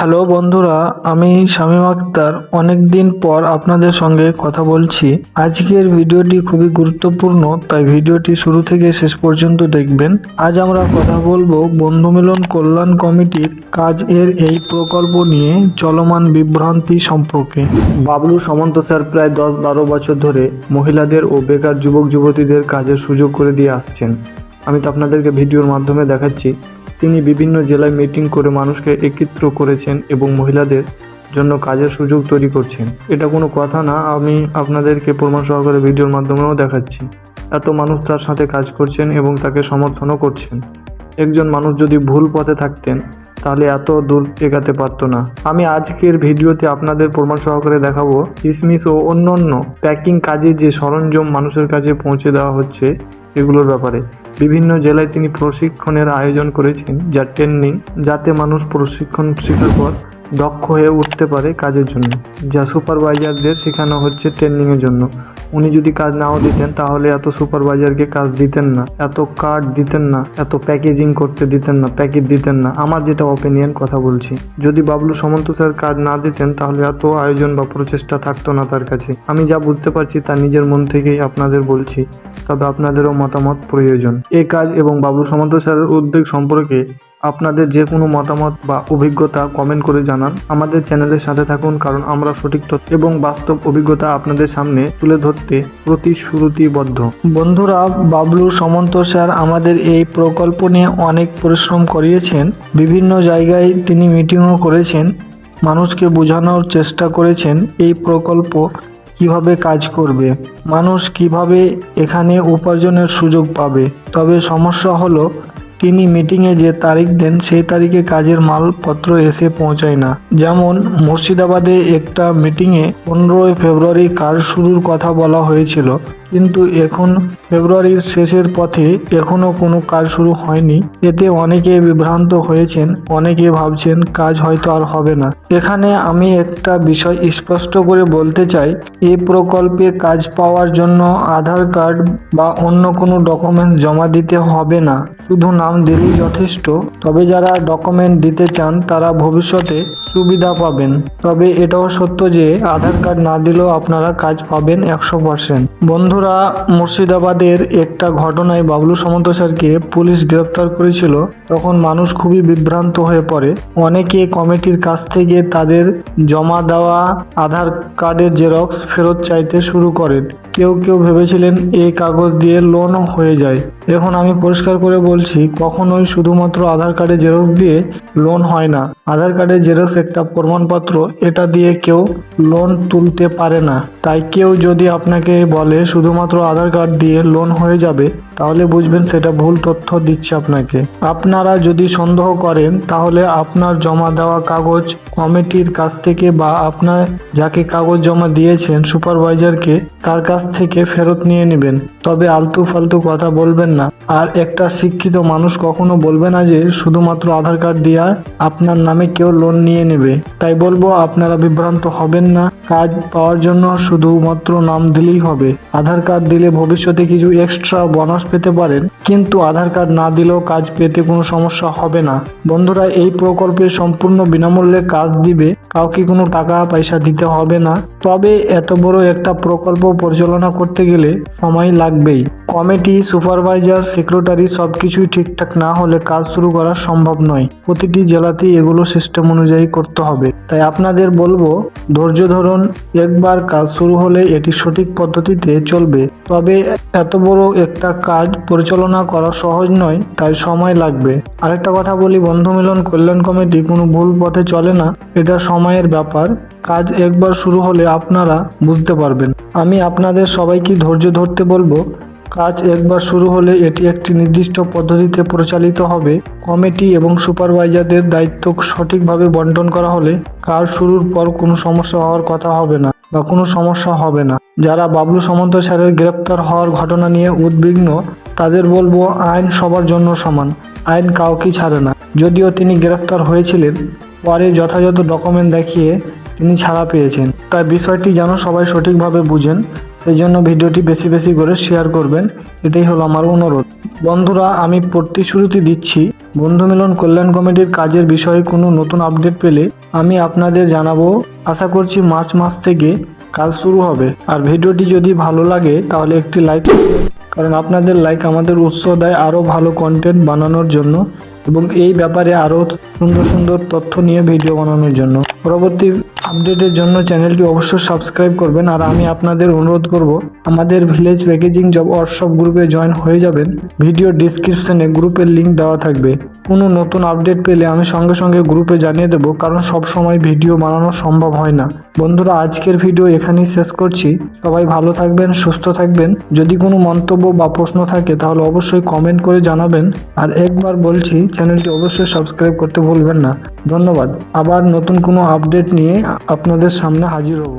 Hello বন্ধুরা, আমি শামীম আক্তার। অনেক দিন পর আপনাদের সঙ্গে কথা বলছি। আজকের ভিডিওটি খুবই গুরুত্বপূর্ণ, তাই ভিডিওটি শুরু থেকে শেষ পর্যন্ত দেখবেন। আজ আমরা কথা বলব বন্ধু মিলন কল্যাণ কমিটির কাজ এর এই প্রকল্প নিয়ে চলমান বিভ্রান্তি সম্পর্কে। বাবলু সামন্ত স্যার প্রায় দশ বারো বছর ধরে মহিলাদের ও বেকার যুবক যুবতীদের কাজের সুযোগ করে দিয়ে আসছেন। আমি তো আপনাদেরকে ভিডিওর মাধ্যমে দেখাচ্ছি। তিনি বিভিন্ন জেলায় মিটিং করে মানুষকে একত্র করেছেন এবং মহিলাদের জন্য কাজের সুযোগ তৈরি করছেন। এটা কোনো কথা না, আমি আপনাদেরকে প্রমাণ সহকারে ভিডিওর মাধ্যমেও দেখাচ্ছি। এত মানুষ তার সাথে কাজ করছেন এবং তাকে সমর্থনও করছেন। একজন মানুষ যদি ভুল পথে থাকতেন, তাহলে এত দূর এগাতে পারতো না। আমি আজকের ভিডিওতে আপনাদের প্রমাণ সহকারে দেখাবো কিসমিস ও অন্যান্য প্যাকিং কাজে যে সরঞ্জাম মানুষের কাছে পৌঁছে দেওয়া হচ্ছে এগুলোর ব্যাপারে। বিভিন্ন জেলায় তিনি প্রশিক্ষণের আয়োজন করেছেন, যা ট্রেনিং, যাতে মানুষ প্রশিক্ষণ শেখার পর দক্ষ হয়ে উঠতে পারে কাজের জন্য। যা সুপারভাইজারদের শেখানো হচ্ছে ট্রেনিংয়ের জন্য। উনি যদি কাজ নাও দিতেন, তাহলে এত সুপারভাইজারকে কাজ দিতেন না, এত কার্ড দিতেন না, এত প্যাকেজিং করতে দিতেন না, প্যাকেট দিতেন না। আমার যেটা অপিনিয়ন কথা বলছি। যদি বাবলু সামন্ত স্যার কাজ না দিতেন, তাহলে এত আয়োজন বা প্রচেষ্টা থাকতো না তার কাছে। আমি যা বুঝতে পারছি, তা নিজের মন থেকেই আপনাদের বলছি। তবে আপনাদেরও মতামত প্রয়োজন। এই কাজ এবং বাবলু সামন্ত স্যারের উদ্যোগ সম্পর্কে আপনাদের যে কোনো মতামত বা অভিজ্ঞতা কমেন্ট করে জানান। আমাদের চ্যানেলের সাথে থাকুন কারণ আমরা সঠিক তথ্য এবং বাস্তব অভিজ্ঞতা আপনাদের সামনে তুলে ধরতে প্রতিশ্রুতিবদ্ধ। বন্ধুরা, বাবলু সমন্ত স্যার আমাদের এই প্রকল্প নিয়ে অনেক পরিশ্রম করিয়েছেন। বিভিন্ন জায়গায় তিনি মিটিংও করেছেন। মানুষকে বোঝানোর চেষ্টা করেছেন। এই প্রকল্প কীভাবে কাজ করবে? মানুষ কীভাবে এখানে উপার্জনের সুযোগ পাবে? তবে সমস্যা হলো, তিনি মিটিংয়ে যে তারিখ দেন, সেই তারিখে কাজের মালপত্র এসে পৌঁছায় না। যেমন, মুর্শিদাবাদে একটা মিটিংয়ে পনেরোই ফেব্রুয়ারি কাজ শুরুর কথা বলা হয়েছিল। কিন্তু এখন ফেব্রুয়ারির শেষের পথে এখনও কোনো কাজ শুরু হয়নি। এতে অনেকে বিভ্রান্ত হয়েছেন, অনেকে ভাবছেন কাজ হয়তো আর হবে না। এখানে আমি একটা বিষয় স্পষ্ট করে বলতে চাই, এই প্রকল্পে কাজ পাওয়ার জন্য আধার কার্ড বা অন্য কোনো ডকুমেন্ট জমা দিতে হবে না। শুধু নাম দিলেই যথেষ্ট, তবে যারা ডকুমেন্ট দিতে চান তারা ভবিষ্যতে সুবিধা পাবেন। তবে এটাও সত্য যে আধার কার্ড না দিলেও আপনারা কাজ পাবেন একশো পার্সেন্ট। বন্ধুরা, মুর্শিদাবাদের একটা ঘটনায় বাবলু সামন্ত স্যারকে পুলিশ গ্রেপ্তার করেছিল। তখন মানুষ খুবই বিভ্রান্ত হয়ে পড়ে। অনেকে কমিটির কাছ থেকে তাদের জমা দেওয়া আধার কার্ডের জেরক্স ফেরত চাইতে শুরু করেন। কেউ কেউ ভেবেছিলেন এই কাগজ দিয়ে লোন হয়ে যায়। এখন আমি পরিষ্কার করে বলছি, কখনোই শুধুমাত্র আধার কার্ডের জেরক্স দিয়ে লোন হয় না। আধার কার্ডের জেরক্স একটা প্রমাণপত্র, এটা দিয়ে কেউ লোন তুলতে পারে না। তাই কেউ যদি আপনাকে বলে শুধুমাত্র আধার কার্ড দিয়ে লোন হয়ে যাবে, তাহলে বুঝবেন সেটা ভুল তথ্য দিচ্ছে আপনাকে। আপনারা যদি সন্দেহ করেন, তাহলে আপনার জমা দেওয়া কাগজ কমিটির কাছ থেকে বা আপনার যাকে কাগজ জমা দিয়েছেন সুপারভাইজারকে, তার কাছ থেকে ফেরত নিয়ে নেবেন। তবে আলতু ফালতু কথা বলবেন না। আর একটা শিক্ষিত মানুষ কখনো বলবে না যে, শুধুমাত্র আধার কার্ড দিয়া আপনার নামে কেউ লোন নিয়ে নেবে। তাই বলব, আপনারা বিভ্রান্ত হবেন না। কাজ পাওয়ার জন্য শুধুমাত্র নাম দিলেই হবে। আধার কার্ড দিলে ভবিষ্যতে কিছু এক্সট্রা বোনাস পেতে পারেন, কিন্তু আধার কার্ড না দিলেও কাজ পেতে কোনো সমস্যা হবে না। বন্ধুরা, এই প্রকল্পে সম্পূর্ণ বিনামূল্যে কাজ দিবে, কাউকে কোনো টাকা পয়সা দিতে হবে না। তবে এত বড় একটা প্রকল্প পরিচালনা করতে গেলে সময় লাগবেই। কমিটি, সুপারভাইজার, সেক্রেটারি সবকিছুই ঠিকঠাক না হলে কাজ শুরু করা সম্ভব নয়। প্রতিটি জেলাতেই এগুলো সিস্টেম অনুযায়ী করতে হবে। তাই আপনাদের বলব, ধৈর্য ধরুন, একবার কাজ শুরু হলে এটি সঠিক পদ্ধতিতে চলবে। তবে এত বড় একটা কাজ পরিচালনা করা সহজ নয়, তাই সময় লাগবে। আরেকটা কথা বলি বন্ধু মিলন কল্যাণ কমিটি কোনো ভুল পথে চলে না, এটা সময়ের ব্যাপার। কাজ একবার শুরু হলে আপনারা বুঝতে পারবেন। আমি আপনাদের সবাইকে ধৈর্য ধরতে বলব, কাজ একবার শুরু হলে এটি একটি নির্দিষ্ট পদ্ধতিতে পরিচালিত হবে। কমিটি এবং সুপারভাইজারদের দায়িত্ব সঠিকভাবে বন্টন করা হলে কাজ শুরুর পর কোনো সমস্যা হওয়ার কথা হবে না। বা কোনো সমস্যা হবে না। যারা বাবলু সামন্ত স্যারের গ্রেপ্তার হওয়ার ঘটনা নিয়ে উদ্বিগ্ন, তাদের বলব আইন সবার জন্য সমান, আইন কাউকে ছাড়ে না। যদিও তিনি গ্রেপ্তার হয়েছিলেন, পরে যথাযথ ডকুমেন্ট দেখিয়ে তিনি ছাড়া পেয়েছেন। তাই বিষয়টি যেন সবাই সঠিকভাবে বুঝেন সেই জন্য ভিডিওটি বেশি বেশি করে শেয়ার করবেন। এটাই হলো আমার অনুরোধ। বন্ধুরা, আমি প্রতিশ্রুতি দিচ্ছি। বন্ধু মিলন কল্যাণ কমিটির কাজের বিষয়ে কোনো নতুন আপডেট পেলে আমি আপনাদের জানাব। আশা করছি মার্চ মাস থেকে কাজ শুরু হবে। আর ভিডিওটি যদি ভালো লাগে, তাহলে একটি লাইক কারণ আপনাদের লাইক আমাদের উৎস দেয় আরও ভালো কন্টেন্ট বানানোর জন্য এবং এই ব্যাপারে আরও সুন্দর সুন্দর তথ্য নিয়ে ভিডিও বানানোর জন্য। পরবর্তী আপডেটের জন্য চ্যানেলটি অবশ্যই সাবস্ক্রাইব করবেন। আর আমি আপনাদের অনুরোধ করব, আমাদের ভিলেজ প্যাকেজিং জব হোয়াটসঅ্যাপ গ্রুপে জয়েন হয়ে যাবেন। ভিডিও ডিসক্রিপশনে গ্রুপের লিংক দেওয়া থাকবে। কোনো নতুন আপডেট পেলে আমি সঙ্গে সঙ্গে গ্রুপে জানিয়ে দেবো, কারণ সব সময় ভিডিও বানানো সম্ভব হয় না। বন্ধুরা, আজকের ভিডিও এখানেই শেষ করছি। সবাই ভালো থাকবেন, সুস্থ থাকবেন। যদি কোনো মন্তব্য বা প্রশ্ন থাকে, তাহলে অবশ্যই কমেন্ট করে জানাবেন। আর একবার বলছি, চ্যানেলটি অবশ্যই সাবস্ক্রাইব করতে ভুলবেন না। ধন্যবাদ। আবার নতুন কোনো আপডেট নিয়ে আপনাদের সামনে হাজির হব।